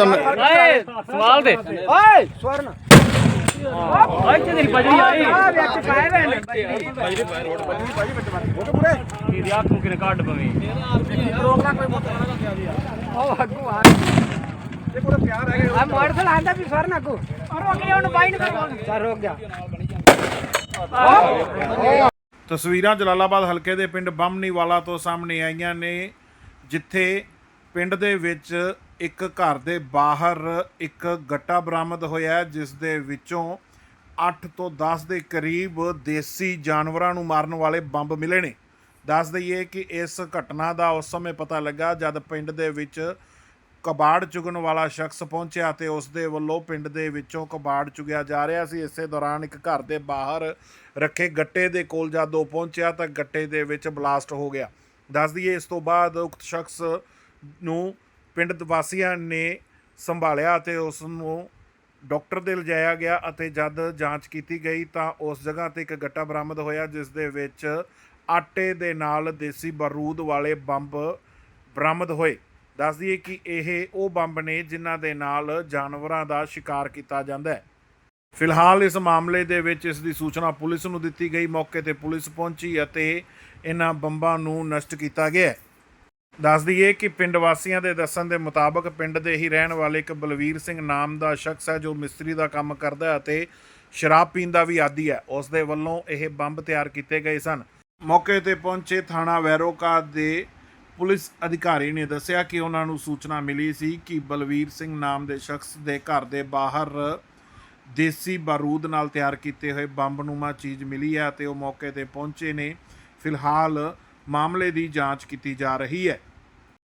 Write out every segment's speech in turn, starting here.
ਓਏ ਸਵਾਲ ਦੇ। ਓਏ ਸਵਰਨ। ਓਏ ਤੇ ਤੇਰੀ ਬਜਰੀ ਆਈ ਆ ਵਿੱਚ ਪਾਏ ਵੇ ਨੇ ਤੇਰੀ ਅੱਖ ਨੂੰ ਕਿਨੇ ਕੱਢ ਪਵੇਂ। ਰੋਕਣਾ ਕੋਈ ਮੋਟਰ ਉਹ ਅੱਗੂ ਆ। ਇਹ ਪੂਰਾ ਪਿਆਰ ਹੈ ਆ ਮੋਟਰਸਾਈਕਲ ਆਂਦਾ ਵੀ ਸਵਰਨ ਅੱਗੂ। ਰੋਕ ਗਿਆ ਉਹਨੂੰ ਬਾਈ ਨੇ ਸਰ ਰੋਕ ਗਿਆ। ਤਸਵੀਰਾਂ ਜਲਾਲਾਬਾਦ ਹਲਕੇ ਦੇ ਪਿੰਡ ਬੰਮਨੀਵਾਲਾ ਤੋਂ ਸਾਹਮਣੇ ਆਈਆਂ ਨੇ ਜਿੱਥੇ ਪਿੰਡ ਦੇ ਵਿੱਚ ਇੱਕ ਘਰ ਦੇ ਬਾਹਰ ਇੱਕ ਗੱਟਾ ਬਰਾਮਦ ਹੋਇਆ ਜਿਸ ਦੇ ਵਿੱਚੋਂ 8 ਤੋਂ 10 ਦੇ ਕਰੀਬ ਦੇਸੀ ਜਾਨਵਰਾਂ ਨੂੰ ਮਾਰਨ ਵਾਲੇ ਬੰਬ ਮਿਲੇ ਨੇ। ਦੱਸ ਦਈਏ ਕਿ ਇਸ ਘਟਨਾ ਦਾ ਉਸ ਸਮੇਂ ਪਤਾ ਲੱਗਾ ਜਦ ਪਿੰਡ ਦੇ ਵਿੱਚ ਕਬਾੜ ਚੁਗਣ ਵਾਲਾ ਸ਼ਖਸ ਪਹੁੰਚਿਆ ਤੇ ਉਸ ਦੇ ਵੱਲੋਂ ਪਿੰਡ ਦੇ ਵਿੱਚੋਂ ਕਬਾੜ ਚੁਗਿਆ ਜਾ ਰਿਹਾ ਸੀ। ਇਸੇ ਦੌਰਾਨ ਇੱਕ ਘਰ ਦੇ ਬਾਹਰ ਰੱਖੇ ਗੱਟੇ ਦੇ ਕੋਲ ਜਦ ਉਹ ਪਹੁੰਚਿਆ ਤਾਂ ਗੱਟੇ ਦੇ ਵਿੱਚ ਬਲਾਸਟ ਹੋ ਗਿਆ। ਦੱਸ ਦਈਏ, ਇਸ ਤੋਂ ਬਾਅਦ ਉਕਤ ਸ਼ਖਸ ਨੂੰ ਪਿੰਡ ਵਾਸੀਆਂ ਨੇ ਸੰਭਾਲਿਆ ਅਤੇ ਉਸ ਨੂੰ ਡਾਕਟਰ ਦੇ ਲਿਜਾਇਆ ਗਿਆ ਅਤੇ ਜਦ ਜਾਂਚ ਕੀਤੀ ਗਈ ਤਾਂ ਉਸ ਜਗ੍ਹਾ ਤੇ ਇੱਕ ਗੱਟਾ ਬਰਾਮਦ ਹੋਇਆ, ਜਿਸ ਦੇ ਵਿੱਚ ਆਟੇ ਦੇ ਨਾਲ ਦੇਸੀ ਬਾਰੂਦ ਵਾਲੇ ਬੰਬ ਬਰਾਮਦ ਹੋਏ। ਦੱਸ ਦਈਏ ਕਿ ਇਹ ਉਹ ਬੰਬ ਨੇ ਜਿਨ੍ਹਾਂ ਦੇ ਨਾਲ ਜਾਨਵਰਾਂ ਦਾ ਸ਼ਿਕਾਰ ਕੀਤਾ ਜਾਂਦਾ ਹੈ। ਫਿਲਹਾਲ ਇਸ ਮਾਮਲੇ ਦੇ ਵਿੱਚ ਇਸ ਦੀ ਸੂਚਨਾ ਪੁਲਿਸ ਨੂੰ ਦਿੱਤੀ ਗਈ। ਮੌਕੇ ਤੇ ਪੁਲਿਸ ਪਹੁੰਚੀ ਅਤੇ ਇਹਨਾਂ ਬੰਬਾਂ ਨੂੰ ਨਸ਼ਟ ਕੀਤਾ ਗਿਆ ਦੱਸ ਦਈਏ ਕਿ ਪਿੰਡ ਵਾਸੀਆਂ ਦੇ ਦੱਸਣ ਦੇ ਮੁਤਾਬਕ ਪਿੰਡ ਦੇ ਹੀ ਰਹਿਣ ਵਾਲੇ ਇੱਕ ਬਲਵੀਰ ਸਿੰਘ ਨਾਮ ਦਾ ਸ਼ਖਸ ਹੈ ਜੋ ਮਿਸਤਰੀ ਦਾ ਕੰਮ ਕਰਦਾ ਹੈ ਅਤੇ ਸ਼ਰਾਬ ਪੀਣ ਦਾ ਵੀ ਆਦੀ ਹੈ। ਉਸ ਦੇ ਵੱਲੋਂ ਇਹ ਬੰਬ ਤਿਆਰ ਕੀਤੇ ਗਏ ਸਨ। ਮੌਕੇ ਤੇ ਪਹੁੰਚੇ ਥਾਣਾ ਵੈਰੋਕਾ ਦੇ ਪੁਲਿਸ ਅਧਿਕਾਰੀ ਨੇ ਦੱਸਿਆ ਕਿ ਉਹਨਾਂ ਨੂੰ ਸੂਚਨਾ ਮਿਲੀ ਸੀ ਕਿ ਬਲਵੀਰ ਸਿੰਘ ਨਾਮ ਦੇ ਸ਼ਖਸ ਦੇ ਘਰ ਦੇ ਬਾਹਰ ਦੇਸੀ ਬਾਰੂਦ ਨਾਲ ਤਿਆਰ ਕੀਤੇ ਹੋਏ ਬੰਬਨੁਮਾ ਚੀਜ਼ ਮਿਲੀ ਹੈ ਤੇ ਉਹ ਮੌਕੇ ਤੇ ਪਹੁੰਚੇ ਨੇ। ਫਿਲਹਾਲ ਮਾਮਲੇ ਦੀ ਜਾਂਚ ਕੀਤੀ ਜਾ ਰਹੀ ਹੈ।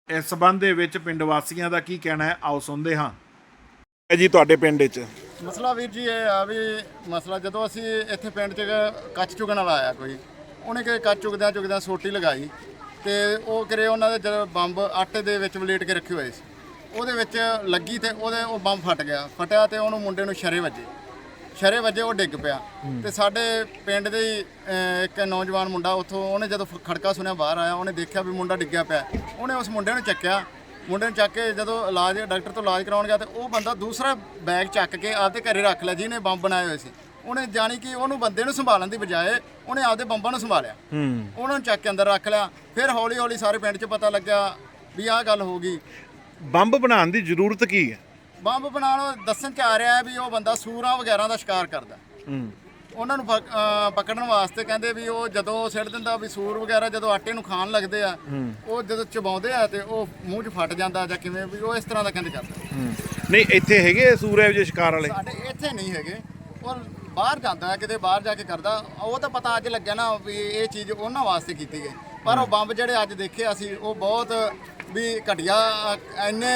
ਇਸ ਸਬੰਧ ਦੇ ਵਿੱਚ ਪਿੰਡ ਵਾਸੀਆਂ ਦਾ ਕੀ ਕਹਿਣਾ ਹੈ? ਆਓ ਸੁਣਦੇ ਹਾਂ। ਜੀ ਤੁਹਾਡੇ ਪਿੰਡ ਵਿੱਚ। ਮਸਲਾ ਵੀਰ ਜੀ ਇਹ ਆ ਵੀ ਮਸਲਾ ਜਦੋਂ ਅਸੀਂ ਇੱਥੇ ਪਿੰਡ 'ਚ ਕੱਚ ਚੁਗਣ ਵਾਲਾ ਆਇਆ ਕੋਈ ਉਹਨੇ ਕਿ ਕੱਚ ਚੁਗਦਿਆਂ ਚੁਗਦਿਆਂ ਸੋਟੀ ਲਗਾਈ ਤੇ ਉਹ ਕਰੇ ਉਹਨਾਂ ਦੇ ਜਦੋਂ ਬੰਬ ਆਟੇ ਦੇ ਵਿੱਚ ਵਲੇਟ ਕੇ ਰੱਖੇ ਹੋਏ ਸੀ ਉਹਦੇ ਵਿੱਚ ਲੱਗੀ ਤੇ ਉਹਦੇ ਉਹ ਬੰਬ ਫਟ ਗਿਆ ਫਟਿਆ ਤੇ ਉਹਨੂੰ ਮੁੰਡੇ ਨੂੰ ਸ਼ਰੇ ਵੱਜੇ। ਸ਼ਰੇ ਵੱਜੇ ਉਹ ਡਿੱਗ ਪਿਆ। ਤੇ ਸਾਡੇ ਪਿੰਡ ਦੇ ਹੀ, ਅਹ, ਇੱਕ ਨੌਜਵਾਨ ਮੁੰਡਾ ਉੱਥੋਂ ਉਹਨੇ ਜਦੋਂ ਫ- ਖੜਕਾ ਸੁਣਿਆ ਬਾਹਰ ਆਇਆ ਉਹਨੇ ਦੇਖਿਆ ਵੀ ਮੁੰਡਾ ਡਿੱਗਿਆ ਪਿਆ। ਉਹਨੇ ਉਸ ਮੁੰਡੇ ਨੂੰ ਚੱਕਿਆ। ਮੁੰਡੇ ਨੂੰ ਚੱਕ ਕੇ ਜਦੋਂ ਇਲਾਜ ਡਾਕਟਰ ਤੋਂ ਇਲਾਜ ਕਰਾਉਣ ਗਿਆ ਤੇ ਉਹ ਬੰਦਾ ਦੂਸਰਾ ਬੈਗ ਚੱਕ ਕੇ ਆਪਦੇ ਘਰੇ ਰੱਖ ਲਿਆ ਜਿਹਨੇ ਬੰਬ ਬਣਾਏ ਹੋਏ ਸੀ। ਉਹਨੇ ਜਾਣੀ ਕਿ ਉਹਨੂੰ ਬੰਦੇ ਨੂੰ ਸੰਭਾਲਣ ਦੀ ਬਜਾਏ ਉਹਨੇ ਆਪਦੇ ਬੰਬਾਂ ਨੂੰ ਸੰਭਾਲਿਆ। ਉਹਨਾਂ ਨੂੰ ਚੱਕ ਕੇ ਅੰਦਰ ਰੱਖ ਲਿਆ। ਫਿਰ ਹੌਲੀ ਹੌਲੀ ਸਾਰੇ ਪਿੰਡ 'ਚ ਪਤਾ ਲੱਗਿਆ ਵੀ ਆਹ ਗੱਲ ਹੋ ਗਈ। ਬੰਬ ਬਣਾਉਣ ਦੀ ਜ਼ਰੂਰਤ ਕੀ ਹੈ? ਬੰਬ ਬਣਾਉਣ ਦੱਸਣ ਚ ਆ ਰਿਹਾ ਹੈ ਵੀ ਉਹ ਬੰਦਾ ਸੂਰਾਂ ਵਗੈਰਾ ਦਾ ਸ਼ਿਕਾਰ ਕਰਦਾ। ਉਹਨਾਂ ਨੂੰ ਅਹ ਪਕੜਨ ਵਾਸਤੇ ਕਹਿੰਦੇ ਵੀ ਉਹ ਜਦੋਂ ਸਿੱਟ ਦਿੰਦਾ ਵੀ ਸੂਰ ਵਗੈਰਾ ਜਦੋਂ ਆਟੇ ਨੂੰ ਖਾਣ ਲੱਗਦੇ ਆ ਉਹ ਜਦੋਂ ਚਬਾਉਂਦੇ ਆ ਤੇ ਉਹ ਮੂੰਹ 'ਚ ਫਟ ਜਾਂਦਾ ਜਾਂ ਕਿਵੇਂ ਵੀ ਉਹ ਇਸ ਤਰ੍ਹਾਂ ਦਾ ਕਹਿੰਦੇ ਕਰਦਾ ਨਹੀਂ ਇੱਥੇ ਹੈਗੇ ਸੂਰਜ ਜੇ ਸ਼ਿਕਾਰ ਵਾਲੇ? ਸਾਡੇ ਇੱਥੇ ਨਹੀਂ ਹੈਗੇ। ਉਹ ਬਾਹਰ ਜਾਂਦਾ ਹੈ ਕਿਤੇ ਬਾਹਰ ਜਾ ਕੇ ਕਰਦਾ ਉਹ ਤਾਂ ਪਤਾ ਅੱਜ ਲੱਗਿਆ ਨਾ ਵੀ ਇਹ ਚੀਜ਼ ਉਹਨਾਂ ਵਾਸਤੇ ਕੀਤੀ ਗਈ। ਪਰ ਉਹ ਬੰਬ ਜਿਹੜੇ ਅੱਜ ਦੇਖੇ ਅਸੀਂ ਉਹ ਬਹੁਤ ਵੀ ਘਟੀਆ ਅ, ਇੰਨੇ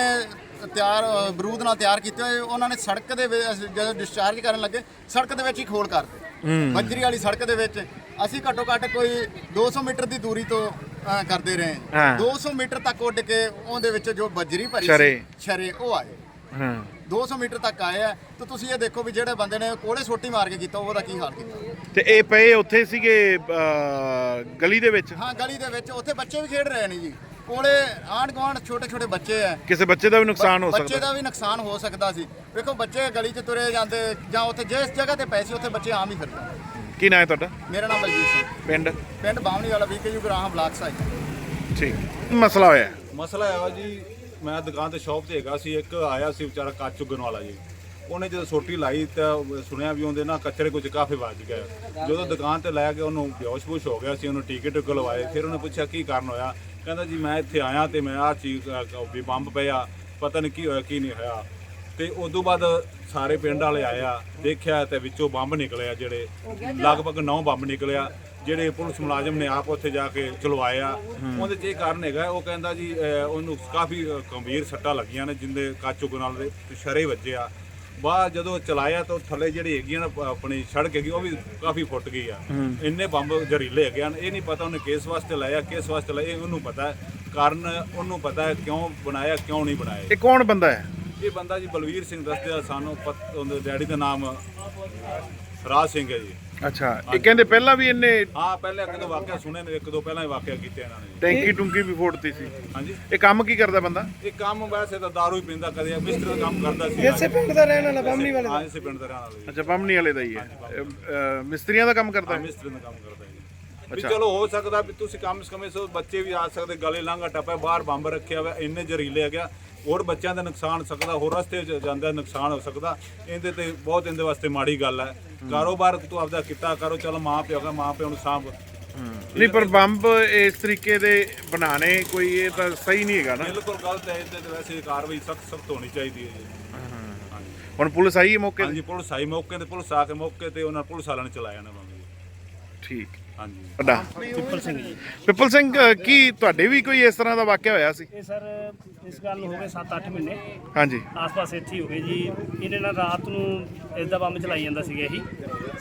ਤਿਆਰ ਬਰੂਦ ਨਾਲ ਤਿਆਰ ਕੀਤੇ ਹੋਏ ਉਹਨਾਂ ਨੇ ਸੜਕ ਦੇ ਜਦੋਂ ਡਿਸਚਾਰਜ ਕਰਨ ਲੱਗੇ ਸੜਕ ਦੇ ਵਿੱਚ ਹੀ ਖੋਲ ਕਰਦੇ ਬੱਜਰੀ ਵਾਲੀ ਸੜਕ ਦੇ ਵਿੱਚ ਅਸੀਂ ਘੱਟੋ ਘੱਟ ਕੋਈ 200 ਮੀਟਰ ਦੀ ਦੂਰੀ ਤੋਂ ਕਰਦੇ ਰਹੇ। ਹਾਂ। 200 ਮੀਟਰ ਤੱਕ ਉੱਡ ਕੇ ਉਹਦੇ ਵਿੱਚ ਜੋ ਬੱਜਰੀ ਭਰੀ। ਸੀ ਸ਼ਰੇ ਉਹ ਆਏ। ਹਾਂ। 200 ਮੀਟਰ ਤੱਕ ਆਏ ਆ। ਤੇ ਤੁਸੀਂ ਇਹ ਦੇਖੋ ਵੀ ਜਿਹੜੇ ਬੰਦੇ ਨੇ ਕੋਲੇ ਸੋਟੀ ਮਾਰ ਕੇ ਕੀਤਾ ਉਹਦਾ ਕੀ ਹਾਲ ਕੀਤਾ? ਤੇ ਇਹ ਪਏ ਉੱਥੇ ਸੀਗੇ ਗਲੀ ਦੇ ਵਿੱਚ? ਹਾਂ ਗਲੀ ਦੇ ਵਿੱਚ ਉੱਥੇ ਬੱਚੇ ਵੀ ਖੇਡ ਰਹੇ ਨੇ ਜੀ। ਕੋਲੇ ਆਂਢ ਗੁਆਂਢ ਛੋਟੇ ਛੋਟੇ ਬੱਚੇ ਆ ਕਿਸੇ ਬੱਚੇ ਦਾ ਵੀ ਨੁਕਸਾਨ ਹੋ ਬੱਚੇ ਸਕਦਾ। ਦਾ ਵੀ ਨੁਕਸਾਨ ਹੋ ਸਕਦਾ ਸੀ। ਵੇਖੋ ਬੱਚੇ ਗਲੀ 'ਚ ਤੁਰੇ ਜਾਂਦੇ ਜਾਂ ਉੱਥੇ ਜਿਸ ਜਗ੍ਹਾ ਤੇ ਪਏ ਸੀ ਉੱਥੇ ਬੱਚੇ ਆਮ ਹੀ ਫਿਰਦੇ ਕੀ ਨਾਂ ਹੈ ਤੁਹਾਡਾ? ਮੇਰਾ ਨਾਮ ਬਲਜੀਤ ਸਿੰਘ। ਪਿੰਡ? ਪਿੰਡ ਬਾਵਣੀ ਵਾਲਾ ਵੀਕੇਯੂ ਗ੍ਰਾਮ ਬਲਾਕ ਸਾਈ। ਠੀਕ। ਮਸਲਾ ਹੋਇਆ? ਮਸਲਾ ਇਹ ਆ ਜੀ ਮੈਂ ਦੁਕਾਨ ਤੇ ਸ਼ਾਪ ਤੇ ਹੈਗਾ ਸੀ ਇੱਕ ਆਇਆ ਸੀ ਵਿਚਾਰਾ ਕੱਚ ਚੁੱਗਣ ਵਾਲਾ ਜੀ। ਉਹਨੇ ਜਦੋਂ ਸੋਟੀ ਲਾਈ ਤਾਂ ਸੁਣਿਆ ਵੀ ਉਹਦੇ ਨਾਲ ਕਚਰੇ ਕੁਝ ਕਾਫੀ ਵੱਜ ਗਏ। ਜਦੋਂ ਦੁਕਾਨ ਤੇ ਲੈ ਕੇ ਉਹਨੂੰ ਬੇਹੋਸ਼-ਬੁਸ਼ ਹੋ ਗਿਆ ਸੀ ਉਹਨੂੰ ਟੀਕੇ ਟੁਕੇ ਲਵਾਏ ਫਿਰ ਉਹਨੇ ਪੁੱਛਿਆ ਕੀ ਕਾਰਨ ਹੋਇਆ। ਕਹਿੰਦਾ ਜੀ ਮੈਂ ਇੱਥੇ ਆਇਆ ਤੇ ਮੈਂ ਆਹ ਚੀਜ਼ ਅਹ, ਵੀ ਬੰਬ ਪਿਆ ਪਤਾ ਨਹੀਂ ਕੀ ਹੋਇਆ ਕੀ ਨਹੀਂ ਹੋਇਆ। ਤੇ ਉਸ ਤੋਂ ਬਾਅਦ ਸਾਰੇ ਪਿੰਡ ਵਾਲੇ ਆਇਆ ਦੇਖਿਆ ਤੇ ਵਿੱਚੋਂ ਬੰਬ ਨਿਕਲਿਆ ਜਿਹੜੇ ਲਗਭਗ 9 ਬੰਬ ਨਿਕਲਿਆ ਜਿਹੜੇ ਪੁਲਿਸ ਮੁਲਾਜ਼ਮ ਨੇ ਆਪ ਉੱਥੇ ਜਾ ਕੇ ਚਲਵਾਇਆ। ਉਹਦੇ 'ਚ ਇਹ ਕਾਰਨ ਹੈਗਾ ਉਹ ਕਹਿੰਦਾ ਜੀ ਅਹ, ਉਹਨੂੰ ਕਾਫੀ ਅਹ, ਗੰਭੀਰ ਸੱਟਾਂ ਲੱਗੀਆਂ ਨੇ ਜਿੰਦੇ ਕਾਚੂ ਨਾਲ ਦੇ ਸ਼ਰੇ ਵੱਜੇ ਬਾਅਦ ਜਦੋਂ ਚਲਾਇਆ ਤਾਂ ਥੱਲੇ ਜਿਹੜੀ ਹੈਗੀਆਂ ਨਾ ਆਪਣੀ ਸੜਕ ਹੈਗੀ ਉਹ ਵੀ ਕਾਫੀ ਫੁੱਟ ਗਈ ਆ। ਇੰਨੇ ਬੰਬ ਜ਼ਹਿਰੀਲੇ ਹੈਗੇ ਹਨ। ਇਹ ਨਹੀਂ ਪਤਾ ਉਹਨੇ ਕਿਸ ਵਾਸਤੇ ਲਾਇਆ ਕਿਸ ਵਾਸਤੇ ਲਾਇਆ ਇਹ ਉਹਨੂੰ ਪਤਾ ਕਾਰਨ ਉਹਨੂੰ ਪਤਾ ਹੈ ਕਿਉਂ ਬਣਾਇਆ ਕਿਉਂ ਨਹੀਂ ਬਣਾਇਆ। ਇਹ ਕੌਣ ਬੰਦਾ ਹੈ? ਇਹ ਬੰਦਾ ਜੀ ਬਲਵੀਰ ਸਿੰਘ ਦੱਸਦੇ ਆ ਸਾਨੂੰ ਉਹਦੇ ਡੈਡੀ ਦਾ ਨਾਮ ਰਾਜ ਸਿੰਘ ਹੈ ਜੀ। ਅੱਛਾ ਇਹ ਕਹਿੰਦੇ ਪਹਿਲਾਂ ਵੀ ਇਹਨੇ ਹਾਂ ਪਹਿਲੇ ਇੱਕ ਦੋ ਵਾਕਿਆ ਸੁਣੇ ਨੇ ਇੱਕ ਦੋ ਪਹਿਲਾਂ ਹੀ ਵਾਕਿਆ ਕੀਤੇ ਇਹਨਾਂ ਨੇ। ਟੈਂਕੀ ਟੁੰਕੀ ਵੀ ਫੋੜਤੀ ਸੀ। ਹਾਂਜੀ। ਇਹ ਕੰਮ ਕੀ ਕਰਦਾ ਬੰਦਾ? ਇਹ ਕੰਮ ਵੈਸੇ ਤਾਂ ਦਾਰੂ ਹੀ ਪੀਂਦਾ ਕਦੇ ਮਿਸਤਰੀ ਦਾ ਕੰਮ ਕਰਦਾ ਸੀ। ਇਸੇ ਪਿੰਡ ਦਾ ਰਹਿਣ ਵਾਲਾ ਬੰਮਣੀ ਵਾਲੇ ਹਾਂ ਇਸੇ ਪਿੰਡ ਦਾ ਰਹਿਣ ਵਾਲਾ ਅੱਛਾ ਬੰਮਣੀ ਵਾਲੇ ਦਾ ਹੀ ਹੈ। ਮਿਸਤਰੀਆਂ ਦਾ ਕੰਮ ਕਰਦਾ? ਮਿਸਤਰੀ ਦਾ ਕੰਮ ਕਰਦਾ ਵੀ ਚਲੋ ਹੋ ਸਕਦਾ ਵੀ ਤੁਸੀਂ ਕੰਮ ਸਕਮੇ ਸੋ ਬੱਚੇ ਵੀ ਆ ਸਕਦੇ ਗਲੇ ਲਾਂਘਾ ਟੱਪਾ ਬਾਹਰ ਬੰਬ ਰੱਖਿਆ ਹੋਇਆ ਇੰਨੇ ਜ਼ਹਿਰੀਲੇ ਆ। ਗਿਆ ਹੋਰ ਬੱਚਿਆਂ ਦਾ ਨੁਕਸਾਨ ਸਕਦਾ ਹੋਰ ਰਸਤੇ 'ਚ ਜਾਂਦਾ ਨੁਕਸਾਨ ਹੋ ਸਕਦਾ। ਇਹਦੇ ਤੇ ਬਹੁਤ ਇਹਦੇ ਵਾਸਤੇ ਮਾੜੀ ਗੱਲ ਹੈ। ਕਾਰੋਬਾਰ ਤੂੰ ਆਪਦਾ ਕੀਤਾ ਕਰੋ ਚਲੋ ਮਾਂ ਪਿਓ ਦਾ ਮਾਂ ਪਿਓ ਨੂੰ ਸਾਂਭ। ਨਹੀਂ ਪਰ ਬੰਬ ਇਸ ਤਰੀਕੇ ਦੇ ਬਣਾਣੇ ਕੋਈ ਇਹ ਤਾਂ ਸਹੀ ਨਹੀਂ ਹੈਗਾ ਨਾ। ਬਿਲਕੁਲ ਗਲਤ ਹੈ ਇਹਦੇ ਤੇ ਵੈਸੇ ਕਾਰਵਾਈ ਸਖਤ ਸਖਤ ਹੋਣੀ ਚਾਹੀਦੀ ਹੈ ਜੀ। ਹੁਣ ਪੁਲਿਸ ਆਈ ਹੈ ਮੌਕੇ ਤੇ? ਹਾਂਜੀ ਪੁਲਿਸ ਆਈ ਮੌਕੇ ਤੇ ਪੁਲਿਸ ਆ ਕੇ ਮੌਕੇ ਤੇ ਉਹਨਾਂ ਪੁਲਿਸ ਵਾਲਿਆਂ ਨੇ ਚਲਾਇਆ ਨਾ ਬੰਬ ਜੀ। ਠੀਕ। ਹਾਂਜੀ। ਵੱਡਾ। ਪਿੱਪਲ ਸਿੰਘ ਜੀ। ਪਿੱਪਲ ਸਿੰਘ ਕੀ ਤੁਹਾਡੇ ਵੀ ਕੋਈ ਇਸ ਤਰ੍ਹਾਂ ਦਾ ਵਾਕਿਆ ਹੋਇਆ ਸੀ? ਇਹ ਸਰ ਇਸ ਗੱਲ ਨੂੰ ਹੋ ਗਏ 7-8 ਮਹੀਨੇ। ਹਾਂਜੀ। ਆਸ-ਪਾਸ ਇੱਥੇ ਹੀ ਹੋ ਗਏ ਜੀ। ਇਹਨੇ ਨਾਲ ਰਾਤ ਨੂੰ ਇਸ ਦਾ ਬੰਬ ਚਲਾਈ ਜਾਂਦਾ ਸੀਗਾ ਇਹੀ।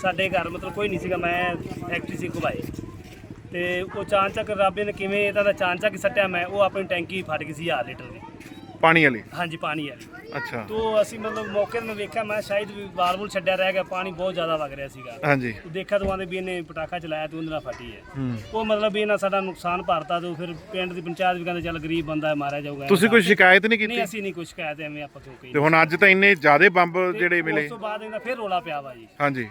ਸਾਡੇ ਘਰ ਮਤਲਬ ਕੋਈ ਨਹੀਂ ਸੀਗਾ ਮੈਂ ਫੈਕਟਰੀ ਸੀ ਘੁਬਾਏ ਤੇ ਉਹ ਚਾਂਚਕ ਰੱਬ ਨੇ ਕਿਵੇਂ ਇਹਦਾ ਦਾ ਚਾਂਚਕ ਹੀ ਸੱਟਿਆ ਮੈਂ ਉਹ ਆਪਣੀ ਟੈਂਕੀ ਫਟ ਗਈ ਸੀ 1000 ਲੀਟਰ ਦੀ। ਪਾਣੀ ਵਾਲੀ? ਹਾਂਜੀ ਪਾਣੀ ਹੈ ਅੱਛਾ। ਤੋ ਅਸੀਂ ਮਤਲਬ ਮੌਕੇ ਤੇ ਮੈਂ ਵੇਖਿਆ ਮੈਂ ਸ਼ਾਇਦ ਵੀ ਵਾਲਵੁਲ ਛੱਡਿਆ ਰਹਿ ਗਿਆ ਪਾਣੀ ਬਹੁਤ ਜ਼ਿਆਦਾ ਵਗ ਰਿਹਾ ਸੀਗਾ। ਹਾਂਜੀ। ਦੇਖਿਆ ਤਾਂ ਆਂਦੇ ਵੀ ਇਹਨੇ ਪਟਾਖਾ ਚਲਾਇਆ ਤੇ ਉਹਦੇ ਨਾਲ ਫਟੀ ਹੈ। ਉਹ ਮਤਲਬ ਵੀ ਇਹਨਾਂ ਸਾਡਾ ਨੁਕਸਾਨ ਭਰਤਾ ਤੇ ਫਿਰ ਪਿੰਡ ਦੀ ਪੰਚਾਇਤ ਵੀ ਕਹਿੰਦੇ ਚੱਲ ਗਰੀਬ ਬੰਦਾ ਹੈ, ਮਾਰਿਆ ਜਾਊਗਾ ਤੁਸੀਂ ਕੋਈ ਸ਼ਿਕਾਇਤ ਨਹੀਂ ਨਹੀਂ ਕੀਤੀ? ਅਸੀਂ ਨਹੀਂ ਕੁਝ ਕਹਿ ਐਵੇਂ ਆਪਾਂ ਕਿਉਂ ਕਹੀ ਤੇ ਹੁਣ ਅੱਜ ਤਾਂ ਇੰਨੇ ਜ਼ਿਆਦੇ ਬੰਬ ਜਿਹੜੇ ਮਿਲੇ। ਉਸ ਤੋਂ ਬਾਅਦ ਇਹਦਾ ਫਿਰ ਰੋਲਾ ਪਿਆ ਵਾ ਜੀ। ਹਾਂਜੀ।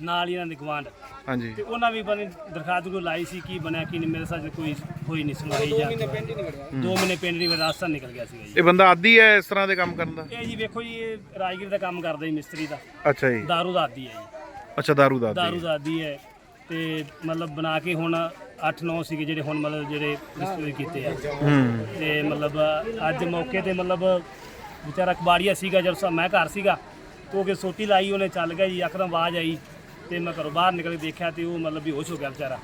ਨਾਲ ਹੀ ਇਹਨਾਂ ਦੇ ਗਵਾਂਢ ਹਾਂਜੀ। ਤੇ ਉਹਨਾਂ ਵੀ ਬਣੀ ਦਰਖਾਸਤ ਕੋਈ ਲਾਈ ਸੀ ਕੀ ਬਣਿਆ ਕੀ ਨਹੀਂ ਮੇਰੇ ਸਾਥ ਕੋਈ ਹੋਈ ਨਹੀਂ ਸੁਣਵਾਈ ਜਾਂ ਦੋ ਮਹੀਨੇ ਪਿੰਡ ਦੀ ਰਾਸਤਾ ਨਿਕਲ ਗਿਆ ਸੀਗਾ ਜੀ। ਇਹ ਬੰਦਾ ਆਦੀ ਹੈ ਇਸ ਤਰ੍ਹਾਂ ਦੇ ਕੰਮ ਕਰਨ ਦਾ? ਇਹ ਜੀ ਵੇਖੋ ਜੀ ਇਹ ਰਾਜਗੀਰ ਦਾ ਕੰਮ ਕਰਦਾ ਜੀ ਮਿਸਤਰੀ ਦਾ। ਅੱਛਾ ਜੀ। ਦਾਰੂ ਦਾ ਆਦੀ ਹੈ ਜੀ। ਅੱਛਾ ਦਾਰੂ ਦਾ ਆਦੀ ਦਾਰੂ ਦਾ ਆਦੀ ਹੈ। ਤੇ ਮਤਲਬ ਬਣਾ ਕੇ ਹੁਣ 8-9 ਸੀਗੇ ਜਿਹੜੇ ਹੁਣ ਮਤਲਬ ਜਿਹੜੇ ਮਿਸਤਰੀ ਕੀਤੇ ਆ। ਹੂੰ। ਤੇ ਮਤਲਬ ਅੱਜ ਮੌਕੇ ਤੇ ਮਤਲਬ ਵਿਚਾਰਾ ਕਬਾੜੀਆ ਸੀਗਾ ਜਦ ਸਾ- ਮੈਂ ਘਰ ਸੀਗਾ ਤੋ ਕੇ ਸੋਟੀ ਲਾਈ ਉਹਨੇ ਚੱਲ ਗਿਆ ਜੀ ਇੱਕਦਮ ਆਵਾਜ਼ ਆਈ। ਤੇ ਮੈਂ ਘਰੋਂ ਬਾਹਰ ਨਿਕਲ ਕੇ ਦੇਖਿਆ ਤੇ ਉਹ ਮਤਲਬ ਬੇਹੋਸ਼ ਹੋ ਗਿਆ ਵਿਚਾਰਾ।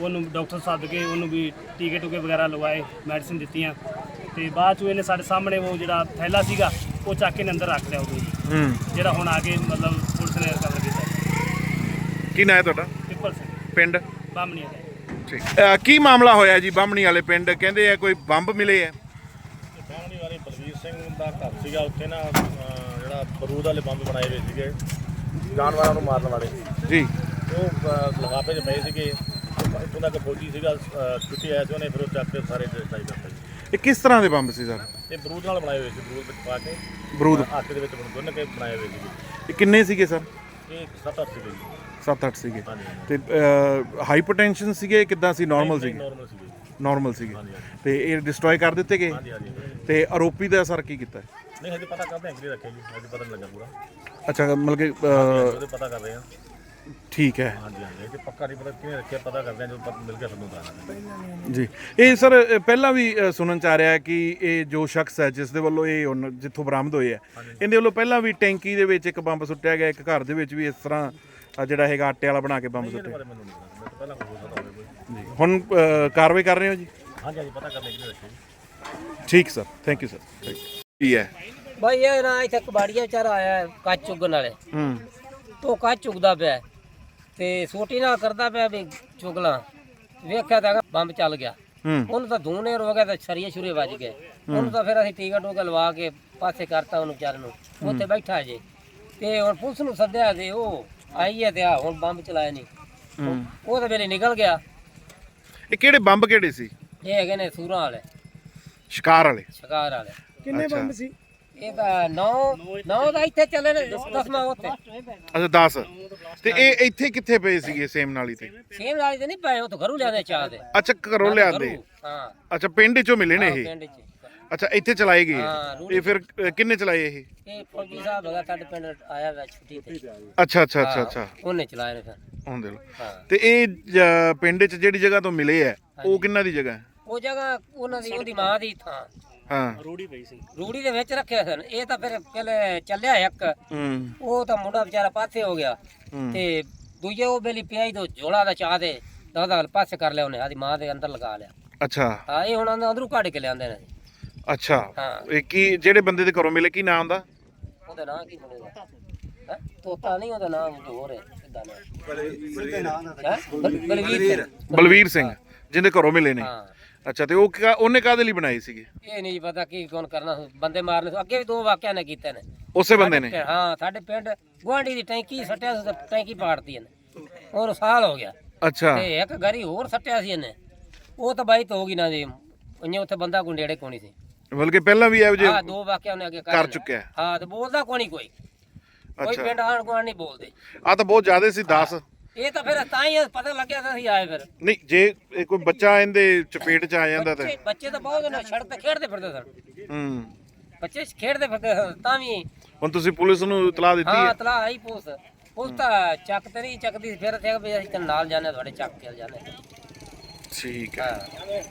ਉਹਨੂੰ ਡਾਕਟਰ ਸੱਦ ਕੇ ਉਹਨੂੰ ਵੀ ਟੀਕੇ ਟੂਕੇ ਵਗੈਰਾ ਲਗਵਾਏ ਮੈਡੀਸਿਨ ਦਿੱਤੀਆਂ। ਤੇ ਬਾਅਦ ਚ ਇਹਨੇ ਸਾਡੇ ਸਾਹਮਣੇ ਉਹ ਜਿਹੜਾ ਥੈਲਾ ਸੀਗਾ ਉਹ ਚੱਕ ਕੇ ਨੇ ਅੰਦਰ ਰੱਖ ਲਿਆ ਉਹ ਹੂੰ। ਜਿਹੜਾ ਹੁਣ ਆ ਕੇ ਮਤਲਬ ਪੁਲਿਸ ਨੇ ਕਵਰ ਕੀਤਾ ਕੀ ਨਾਂ ਹੈ ਤੁਹਾਡਾ? ਪਿੱਪਲ ਸਿੰਘ। ਪਿੰਡ? ਬਾਮਣੀ ਦਾ ਠੀਕ। ਕੀ ਮਾਮਲਾ ਹੋਇਆ ਜੀ ਬਾਹਮਣੀ ਵਾਲੇ ਪਿੰਡ? ਕਹਿੰਦੇ ਆ ਕੋਈ ਬੰਬ ਮਿਲੇ ਆ। ਬਾਹਮਣੀ ਵਾਲੇ ਬਲਵੀਰ ਸਿੰਘ ਦਾ ਘਰ ਸੀਗਾ ਉੱਥੇ ਨਾ ਜਿਹੜਾ ਬਰੂਦ ਵਾਲੇ ਬੰਬ ਬਣਾਏ ਹੋਏ ਸੀਗੇ। ਜਾਨਵਰਾਂ ਨੂੰ ਮਾਰਨ ਵਾਲੇ। ਜੀ। ਉਹ ਲਿਫਾਫੇ 'ਚ ਪਏ ਸੀਗੇ। ਇੱਥੋਂ ਦਾ ਇੱਕ ਫੌਜੀ ਸੀਗਾ ਛੁੱਟੀ ਆਇਆ ਸੀ ਉਹਨੇ ਫਿਰ ਉਹ ਚੱਕ ਕੇ ਸਾਰੇ ਡਿਸਟ੍ਰਾਈ ਕਰਤੇ ਇਹ ਕਿਸ ਤਰ੍ਹਾਂ ਦੇ ਬੰਬ ਸੀ ਸਰ? ਇਹ ਬਰੂਦ ਨਾਲ ਬਣਾਏ ਹੋਏ ਸੀ ਬਰੂਦ ਵਿੱਚ ਪਾ ਕੇ। ਬਰੂਦ। ਆਟੇ ਦੇ ਵਿੱਚ ਗੁੰਨ ਕੇ ਬਣਾਏ ਹੋਏ ਸੀਗੇ। ਇਹ ਕਿੰਨੇ ਸੀਗੇ ਸਰ? ਇਹ ਸੱਤ ਅੱਠ ਸੀਗੇ ਜੀ। 7-8 ਸੀਗੇ। ਤੇ ਹਾਈਪਰਟੈਂਸ਼ਨ ਸੀਗੇ ਕਿੱਦਾਂ ਸੀ? ਨਾਰਮਲ ਸੀਗੇ? ਨਾਰਮਲ ਸੀਗੇ। ਨਾਰਮਲ ਸੀਗੇ। ਤੇ ਇਹ ਡਿਸਟਰੋਏ ਕਰ ਦਿੱਤੇ ਗਏ? ਤੇ ਆਰੋਪੀ ਦਾ ਸਰ ਕੀ ਕੀਤਾ? ਨਹੀਂ ਹਜੇ ਪਤਾ ਕਰਦੇ ਹਾਂ ਕਿ ਰੱਖਿਆ ਜੀ ਹਜੇ ਪਤਾ ਨਹੀਂ ਲੱਗਾ ਪੂਰਾ। ਅੱਛਾ ਮਤਲਬ ਕਿ ਅਹ, ਉਹਦੇ ਪਤਾ ਕਰ ਰਹੇ ਹਾਂ ਠੀਕ ਹੈ। ਹਾਂਜੀ ਹਾਂਜੀ ਇਹ ਪੱਕਾ ਨਹੀਂ ਪਤਾ ਕਿਹਨੇ ਰੱਖਿਆ ਪਤਾ ਕਰਦੇ ਹਾਂ ਜਦੋਂ ਪਤਾ ਮਿਲ ਗਿਆ ਤੁਹਾਨੂੰ ਦੱਸਾਂਗੇ ਜੀ। ਇਹ ਸਰ ਅ, ਪਹਿਲਾਂ ਵੀ ਅ, ਸੁਣਨ ਚ ਆ ਰਿਹਾ ਹੈ ਕਿ ਇਹ ਜੋ ਸ਼ਖਸ ਹੈ ਜਿਸ ਦੇ ਵੱਲੋਂ ਇਹ ਹੁਣ ਜਿੱਥੋਂ ਬਰਾਮਦ ਹੋਏ ਆ ਇਹਦੇ ਵੱਲੋਂ ਪਹਿਲਾਂ ਵੀ ਟੈਂਕੀ ਦੇ ਵਿੱਚ ਇੱਕ ਬੰਬ ਸੁੱਟਿਆ ਗਿਆ ਇੱਕ ਘਰ ਦੇ ਵਿੱਚ ਵੀ ਇਸ ਤਰ੍ਹਾਂ ਅ, ਜਿਹੜਾ ਹੈਗਾ ਆਟੇ ਵਾਲਾ ਬਣਾ ਕੇ ਬੰਬ ਸੁੱਟਿਆ। ਪਰ ਮੈਨੂੰ ਨਹੀਂ ਪਤਾ। ਮੈਂ ਤਾਂ ਪਹਿਲਾਂ ਕੋਈ ਹੋ ਸਕਦਾ ਹੋਵੇ ਕੋਈ। ਜੀ। ਹੁਣ ਅ, ਕਾਰਵਾਈ ਕਰ ਰਹੇ ਹੋ ਜੀ? ਹਾਂਜੀ ਹਾਂਜੀ ਪਤਾ ਕਰਦੇ ਕਿਹਨੇ ਰੱਖਿਆ ਜੀ। ਠੀਕ ਸਰ ਥੈਂਕ ਯੂ ਸਰ ਕੀ ਹੈ? ਭਾਈ ਇਹ ਨਾ ਇੱਥੇ ਕਬਾੜੀਆ ਵਿਚਾਰਾ ਆਇਆ ਹੈ ਕੱਚ ਚੁਗਣ ਵਾਲੇ। ਹੂੰ। ਤੋਂ ਕੱਚ ਚੁਗਦਾ ਪਿਆ ਹੈ। ਤੇ ਸੋਟੀ ਨਾਲ ਕਰਦਾ ਪਿਆ ਵੀ ਚੁਗਲਾ। ਵੇਖਿਆ ਤਾਂ ਬੰਬ ਚੱਲ ਗਿਆ। ਹੂੰ। ਉਹਨੂੰ ਤਾਂ ਧੂਨੇ ਰੋ ਗਿਆ ਤਾਂ ਛਰੀਏ ਛੁਰੇ ਵੱਜ ਗਏ। ਉਹਨੂੰ ਤਾਂ ਫਿਰ ਅਸੀਂ ਟੀਕਾ ਟੂਕਾ ਲਵਾ ਕੇ ਪਾਸੇ ਕਰਤਾ ਉਹਨੂੰ ਵਿਚਾਰੇ ਨੂੰ। ਉੱਥੇ ਬੈਠਾ ਜੇ। ਤੇ ਹੁਣ ਪੁਲਿਸ ਨੂੰ ਸੱਦਿਆ ਤੇ ਉਹ ਆਈ ਹੈ ਤੇ ਆ ਹੁਣ ਬੰਬ ਚਲਾਇਆ ਨਹੀਂ ਹੂੰ। ਉਹ ਤਾਂ ਵੇਲੇ ਨਿਕਲ ਗਿਆ। ਇਹ ਕਿਹੜੇ ਬੰਬ ਕਿਹੜੇ ਸੀ? ਇਹ ਹੈਗੇ ਨੇ ਸੂਰਾਂ ਵਾਲੇ। ਸ਼ਿਕਾਰ ਵਾਲੇ। ਸ਼ਿਕਾਰ ਵਾਲੇ। ਕਿੰਨੇ ਬੰਬ ਸੀ? ਇਹ ਤਾਂ ਨੌ ਨੌ ਦਾ ਇੱਥੇ ਚੱਲੇ ਨੇ ਦਸਵਾਂ ਉੱਥੇ। ਅੱਛਾ 10 ਤੇ ਇਹ ਇੱਥੇ ਕਿੱਥੇ ਪਏ ਸੀਗੇ ਸੇਮ ਨਾਲੀ ਤੇ? ਸੇਮ ਵਾਲੀ ਤੇ ਨਹੀਂ ਪਏ ਉਹ ਤਾਂ ਘਰੋਂ ਲਿਆਦੇ ਚਾਹ ਦੇ। ਅੱਛਾ ਘਰੋਂ ਲਿਆਂਦੇ? ਘਰੋਂ, ਹਾਂ। ਅੱਛਾ ਪਿੰਡ ਚੋਂ ਮਿਲੇ ਨੇ ਇਹ? ਪਿੰਡ ਚ। ਅੱਛਾ ਇੱਥੇ ਚਲਾਏ ਗਏ ਹਾਂ, ਰੂੜੀ ਇਹ ਫਿਰ ਅ, ਕਿੰਨੇ ਚਲਾਏ ਇਹ? ਇਹ ਫੌਜੀ ਸਾਹਿਬ ਹੈਗਾ ਸਾਡੇ ਪਿੰਡ ਆਇਆ ਵਾ ਛੁੱਟੀ ਤੇ। ਅੱਛਾ ਅੱਛਾ ਅੱਛਾ ਹਾਂ, ਅੱਛਾ। ਉਹਨੇ ਚਲਾਏ ਨੇ ਫਿਰ। ਹੁੰਦੇ ਲੋ ਹਾਂ। ਤੇ ਇਹ ਜ- ਪਿੰਡ 'ਚ ਜਿਹੜੀ ਜਗ੍ਹਾ ਤੋਂ ਮਿਲੇ ਆ ਉਹ ਕਿੰਨਾ ਦੀ ਜਗ੍ਹਾ ਹੈ? ਉਹ ਜਗ੍ਹਾ ਉਹਨਾਂ ਦੀ ਉਹਦੀ ਮਾਂ ਦੀ ਥਾਂ। ਹਾਂ। ਰੂੜੀ ਪਈ ਸੀ। ਰੂੜੀ ਦੇ ਵਿੱਚ ਰੱਖਿਆ ਸਨ। ਇਹ ਤਾਂ ਫਿਰ ਪਹਿਲੇ ਚੱਲਿਆ ਇੱਕ। ਹੂੰ। ਉਹ ਤਾਂ ਮੁੰਡਾ ਵਿਚਾਰਾ ਪਾਸੇ ਹੋ ਗਿਆ। ਤੇ ਦੂਜੇ ਉਹ ਬੇਲੀ ਪਿਆਈ ਤੋਂ ਝੋਲਾ ਦਾ ਚਾਹ ਦੇ ਦਾਦਾ ਪਾਸੇ ਕਰ ਲਿਆ ਉਹਨੇ। ਆਦੀ ਮਾਂ ਦੇ ਅੰਦਰ ਲਗਾ ਲਿਆ। ਅੱਛਾ। ਹਾਂ ਇਹ ਹੁਣ ਅੰਦਰੋਂ ਕੱਢ ਕੇ ਲਿਆਂਦੇ ਨੇ। ਅੱਛਾ। ਹਾਂ। ਇਹ ਕੀ ਜਿਹੜੇ ਬੰਦੇ ਦੇ ਘਰੋਂ ਮਿਲੇ ਕੀ ਨਾਮ ਦਾ ਉਹਦਾ ਨਾਂ ਕੀ ਬਣੇਗਾ ਹੈਂ? ਤੋਤਾ ਨਹੀਂ ਉਹਦਾ ਨਾਮ ਹੋਰ ਹੈ। ਕਿੱਦਾਂ ਨਾਮ ਬਲਵੀਰ ਸਿੰਘ। ਬਲਵੀਰ ਸਿੰਘ ਜਿਹਦੇ ਘਰੋਂ ਮਿਲੇ ਨੇ। ਹਾਂ। ਅੱਛਾ ਤੇ ਉਹ ਕਾ- ਉਹਨੇ ਕਾਦੇ ਲਈ ਬਣਾਈ ਸੀਗੀ? ਇਹ ਨਹੀਂ ਜੀ ਪਤਾ ਕੀ ਕੌਣ ਕਰਨਾ ਬੰਦੇ ਮਾਰਨੇ ਸੀ। ਅੱਗੇ ਵੀ ਦੋ ਵਾਕਿਆ ਨੇ ਕੀਤੇ ਨੇ। ਉਸੇ ਬੰਦੇ ਨੇ? ਹਾਂ ਸਾਡੇ ਪਿੰਡ ਗੁਆਂਢੀ ਦੀ ਟੈਂਕੀ ਸੱਟਿਆ ਸੀ ਤੇ ਟੈਂਕੀ ਪਾੜਤੀ ਇਹਨੇ। ਹੋਰ ਸਾਲ ਹੋ ਗਿਆ। ਅੱਛਾ। ਤੇ ਇੱਕ ਗਰੀ ਹੋਰ ਸੱਟਿਆ ਸੀ ਇਹਨੇ। ਉਹ ਤਾਂ ਬਾਈ ਹੋ ਗਈ ਨਾ ਜੀ। ਉਹਨੇ ਉੱਥੇ ਬੰਦਾ ਨੇੜੇ ਕੋਣੀ ਸੀ। ਬਲਕਿ ਪਹਿਲਾਂ ਵੀ ਇਹੋ ਜਿਹੇ ਹਾਂ ਦੋ ਵਾਕਿਆ ਉਹਨੇ ਅੱਗੇ ਕਰ। ਚੁੱਕਿਆ ਹੈ। ਹਾਂ ਤੇ ਬੋਲਦਾ ਨਹੀਂ ਕੋਈ। ਕੋਈ ਅੱਛਾ। ਪਿੰਡ ਆਣ ਗੁਆਂਢ ਨਹੀਂ ਬੋਲਦੇ। ਆ ਤਾਂ ਬਹੁਤ ਜ਼ਿਆਦਾ ਸੀ 10 ਇਹ ਤਾਂ ਫਿਰ ਤਾਂ ਹੀ ਪਤਾ ਲੱਗਿਆ ਤਾਂ ਅਸੀਂ ਆਏ ਫਿਰ। ਨਹੀਂ ਜੇ ਇਹ ਕੋਈ ਬੱਚਾ ਇਹਦੇ ਚਪੇਟ 'ਚ ਆ ਜਾਂਦਾ ਤਾਂ। ਬੱਚੇ ਬੱਚੇ ਤਾਂ ਬਹੁਤ ਨੇ ਸੜਕ ਤੇ ਖੇਡਦੇ ਫਿਰਦੇ ਸਨ। ਹੂੰ। ਬੱਚੇ ਖੇਡਦੇ ਫਿਰਦੇ ਸਨ ਤਾਂ ਵੀ ਹੁਣ ਤੁਸੀਂ ਪੁਲਿਸ ਨੂੰ ਇਤਲਾਹ ਦਿੱਤੀ ਹਾਂ? ਹੈ ਤਲਾ ਆਈ ਪੁਲਿਸ। ਪੁਲਿਸ ਤਾਂ ਚੱਕ ਤੇ ਨਹੀਂ ਚੱਕਦੀ ਫਿਰ ਤੇ ਵੀ ਅਸੀਂ ਤਾਂ ਨਾਲ ਜਾਣੇ ਤੁਹਾਡੇ ਚੱਕ ਕੇ ਜਾਣੇ ਠੀਕ ਹੈ। ਹਾਂ।